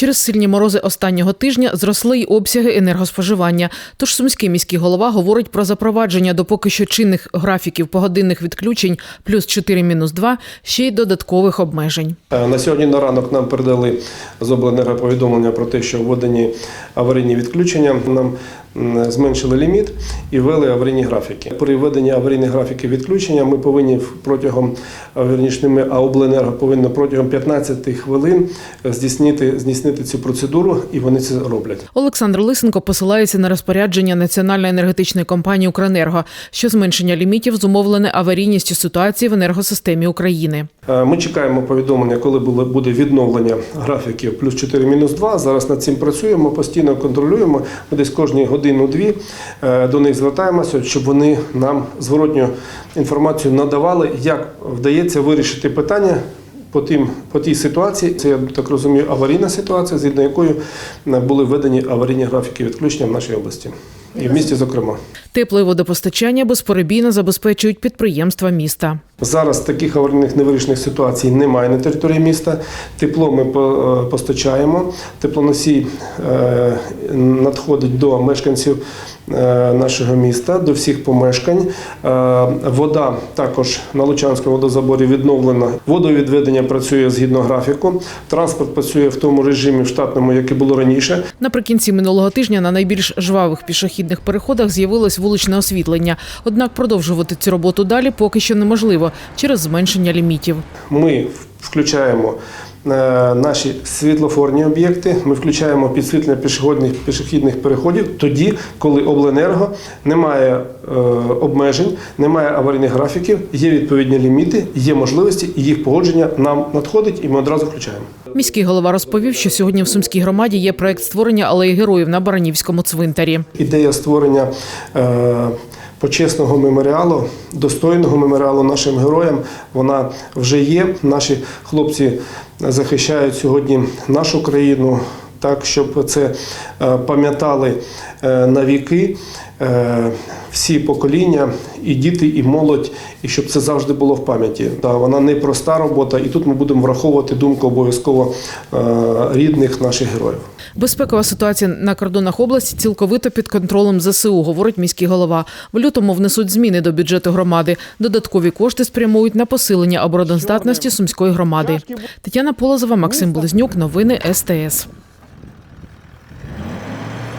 Через сильні морози останнього тижня зросли й обсяги енергоспоживання. Тож сумський міський голова говорить про запровадження до поки що чинних графіків погодинних відключень плюс 4 мінус 2, ще й додаткових обмежень. Е, На сьогодні на ранок нам передали з обленерго повідомлення про те, що введені аварійні відключення. Нам зменшили ліміт і ввели аварійні графіки. При введенні аварійних графіків відключення ми повинні протягом а, вірніше, а обленерго повинно протягом 15 хвилин е, здійснити, здійснити цю процедуру, і вони це роблять. Олександр Лисенко посилається на розпорядження Національної енергетичної компанії «Укренерго», що зменшення лімітів зумовлене аварійністю ситуації в енергосистемі України. Е, Ми чекаємо повідомлення, коли буде відновлення графіків плюс 4 мінус 2. Зараз над цим працюємо, постійно контролюємо. Ми десь кожні годину-дві е, до них звертаємося, щоб вони нам зворотню інформацію надавали, як вдається вирішити питання. По тим по тій ситуації, це я так розумію, аварійна ситуація, згідно якої е, були введені аварійні графіки відключення в нашій області і в місті, зокрема. Тепле водопостачання безперебійно забезпечують підприємства міста. Зараз таких аварійних невирішених ситуацій немає на території міста. Тепло ми е, постачаємо. Теплоносій е, надходить до мешканців е, нашого міста, до всіх помешкань. Вода також на Лучанському водозаборі відновлена. Водовідведення працює згідно графіку. Транспорт працює в тому режимі в штатному, як і було раніше. Наприкінці минулого тижня на найбільш жвавих пішохідних переходах з'явилось вуличне освітлення. Однак продовжувати цю роботу далі поки що неможливо через зменшення лімітів. Ми включаємо е, наші світлофорні об'єкти, ми включаємо підсвітлення пішохідних пішохідних переходів тоді, коли обленерго немає е, обмежень, немає аварійних графіків, є відповідні ліміти, є можливості, і їх погодження нам надходить, і ми одразу включаємо. Міський голова розповів, що сьогодні в Сумській громаді є проект створення алеї героїв на Баранівському цвинтарі. Ідея створення е, почесного меморіалу, достойного меморіалу нашим героям, вона вже є. Наші хлопці захищають сьогодні нашу країну. Так, щоб це е, пам'ятали е, на віки е, всі покоління, і діти, і молодь, і щоб це завжди було в пам'яті. Та вона не проста робота, і тут ми будемо враховувати думку обов'язково рідних наших героїв. Безпекова ситуація на кордонах області цілковито під контролем ЗСУ, говорить міський голова. В лютому внесуть зміни до бюджету громади. Додаткові кошти спрямують на посилення обороноздатності сумської громади. Тетяна Полозова, Максим Близнюк. Новини СТС.